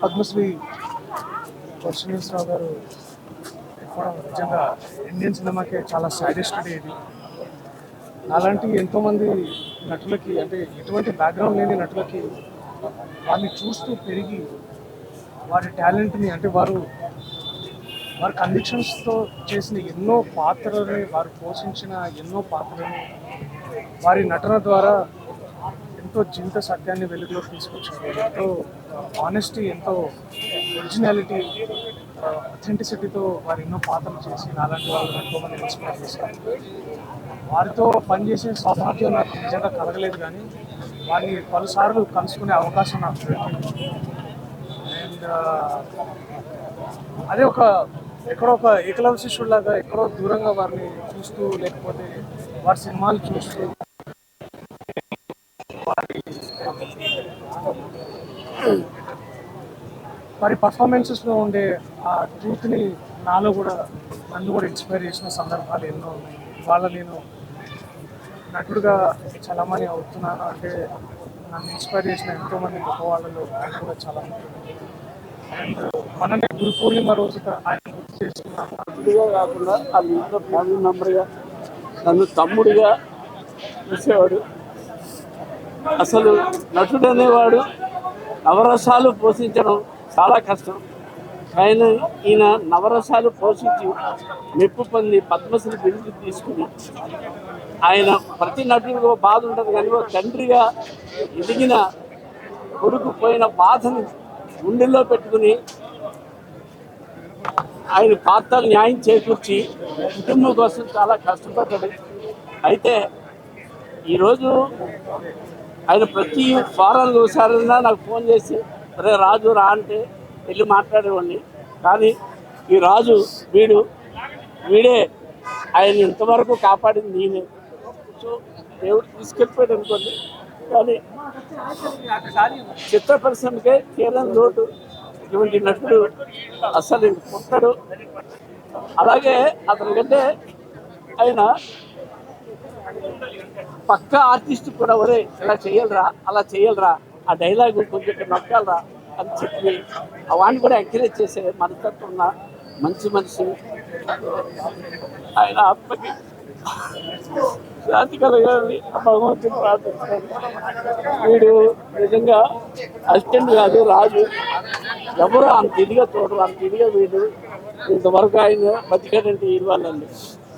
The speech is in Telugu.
పద్మశ్రీ వర్షిణేశ్వరరావు గారు చెప్పడం నిజంగా ఇండియన్ సినిమాకి చాలా సాడెస్ట్ డే ఇది. అలాంటి ఎంతోమంది నటులకి అంటే ఎటువంటి బ్యాక్గ్రౌండ్ లేని నటులకి వారిని చూస్తూ పెరిగి వారి టాలెంట్ని అంటే వారు వారి కండిషన్స్తో చేసిన ఎన్నో పాత్రలని వారు పోషించిన ఎన్నో పాత్రలని వారి నటన ద్వారా ఎంతో జీవిత సత్యాన్ని వెలుగులోకి తీసుకొచ్చింది. ఎంతో ఆనెస్టీ ఎంతో ఒరిజినాలిటీ అథెంటిసిటీతో వారు ఎన్నో పాత్రలు చేసి అలాంటి వాళ్ళు ఎంతోమంది ఇన్స్పైర్ చేశారు. వారితో పనిచేసే సౌభాగ్యం నాకు నిజంగా కలగలేదు కానీ వారిని పలుసార్లు కలుసుకునే అవకాశం నాకు దొరికింది. అండ్ అదే ఒక ఎక్కడో ఒక ఏకలవ్య శిష్యుడిలాగా ఎక్కడో దూరంగా వారిని చూస్తూ లేకపోతే వారి సినిమాలు చూస్తూ వారి పర్ఫార్మెన్సెస్లో ఉండే ఆ ట్రూత్ని నాలో కూడా నన్ను కూడా ఇన్స్పైర్ చేసిన సందర్భాలు ఎన్నో ఉన్నాయి. ఇవాళ నేను నటుడుగా చలామణి అవుతున్నాను అంటే నన్ను ఇన్స్పైర్ చేసిన ఎంతోమంది గొప్ప వాళ్ళలో ఆయన కూడా చాలా అండ్ మననే గురు పూర్ణిమ రోజు ఆయన గుర్తు చేసుకున్నాం నటుడిగా కాకుండా వాళ్ళ ఫ్యామిలీ మెంబర్గా నన్ను తమ్ముడిగా చూసేవాడు. అసలు నటుడు అనేవాడు నవరసాలు పోషించడం చాలా కష్టం. ఆయన ఈయన నవరసాలు పోషించి మెప్పు పొంది పద్మశ్రీ బిరుదు తీసుకుని ఆయన ప్రతి నటుడికి బాధ ఉంటుంది కానీ ఒక తండ్రిగా ఎదిగిన కొడుకు పోయిన బాధని గుండెల్లో పెట్టుకుని ఆయన పాత్రలు న్యాయం చేకూర్చి కుటుంబం కోసం చాలా కష్టపడ్డాడు. అయితే ఈరోజు ఆయన ప్రతి వారం ఒకసారైనా నాకు ఫోన్ చేసి రే రాజు రా అంటే వెళ్ళి మాట్లాడేవాడిని. కానీ ఈ రాజు వీడు వీడే ఆయన ఇంతవరకు కాపాడింది నేనే. సో దేవుడు తీసుకెళ్ళిపోయాడు అనుకోండి. కానీ చిత్ర పరిశ్రమకే తీరని లోటు. ఇటువంటి నటుడు అసలు పుట్టడు అలాగే అతని కంటే ఆయన పక్క ఆర్టిస్ట్ కూడా ఒరే ఇలా చేయలరా అలా చేయలరా ఆ డైలాగ్ కొంచెం నొక్కాలరా అని చెప్పి వాడిని కూడా ఎంకరేజ్ చేసే మనతో ఉన్న మంచి మనిషి. ఆయన ఆత్మకి శాంతి కలగాలని భగవంతుని ప్రార్థిస్తాను వీడు నిజంగా అసిస్టెంట్ కాదు రాజు. ఎవరు అంత ఇదిగా చూడరు అంత ఇదిగా వీడు. ఇంతవరకు ఆయన బతికాడంటే ఇవ్వాలండి